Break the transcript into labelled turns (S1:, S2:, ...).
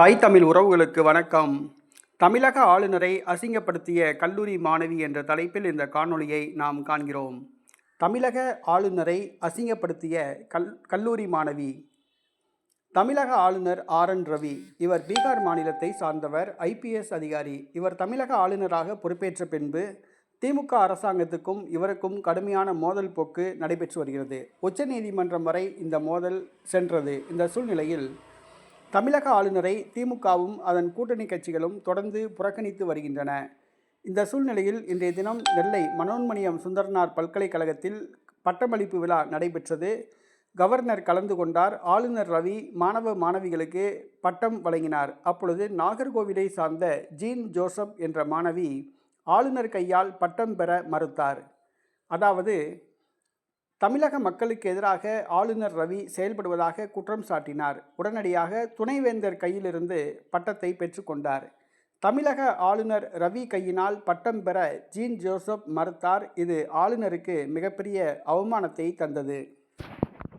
S1: தாய் தமிழ் உறவுகளுக்கு வணக்கம். தமிழக ஆளுநரை அசிங்கப்படுத்திய கல்லூரி மாணவி என்ற தலைப்பில் இந்த காணொளியை நாம் காண்கிறோம். தமிழக ஆளுநரை அசிங்கப்படுத்திய கல் கல்லூரி மாணவி. தமிழக ஆளுநர் ஆர் என் ரவி இவர் பீகார் மாநிலத்தை சார்ந்தவர் ஐபிஎஸ் அதிகாரி. இவர் தமிழக ஆளுநராக பொறுப்பேற்ற பின்பு திமுக அரசாங்கத்துக்கும் இவருக்கும் கடுமையான மோதல் போக்கு நடைபெற்று வருகிறது. உச்சநீதிமன்றம் வரை இந்த மோதல் சென்றது. இந்த சூழ்நிலையில் தமிழக ஆளுநரை திமுகவும் அதன் கூட்டணி கட்சிகளும் தொடர்ந்து புறக்கணித்து வருகின்றன. இந்த சூழ்நிலையில் இன்றைய தினம் நெல்லை மனோன்மணியம் சுந்தரனார் பல்கலைக்கழகத்தில் பட்டமளிப்பு விழா நடைபெற்றது. கவர்னர் கலந்து கொண்டார். ஆளுநர் ரவி மாணவ மாணவிகளுக்கு பட்டம் வழங்கினார். அப்பொழுது நாகர்கோவிலை சார்ந்த ஜீன் ஜோசப் என்ற மாணவி ஆளுநர் கையால் பட்டம் பெற மறுத்தார். அதாவது தமிழக மக்களுக்கு எதிராக ஆளுநர் ரவி செயல்படுவதாக குற்றம் சாட்டினார். உடனடியாக துணைவேந்தர் கையிலிருந்து பட்டத்தை பெற்றுக்கொண்டார் தமிழக ஆளுநர் ரவி கையினால் பட்டம் பெற ஜீன் ஜோசப் மறுத்தார். இது ஆளுநருக்கு மிகப்பெரிய அவமானத்தை தந்தது.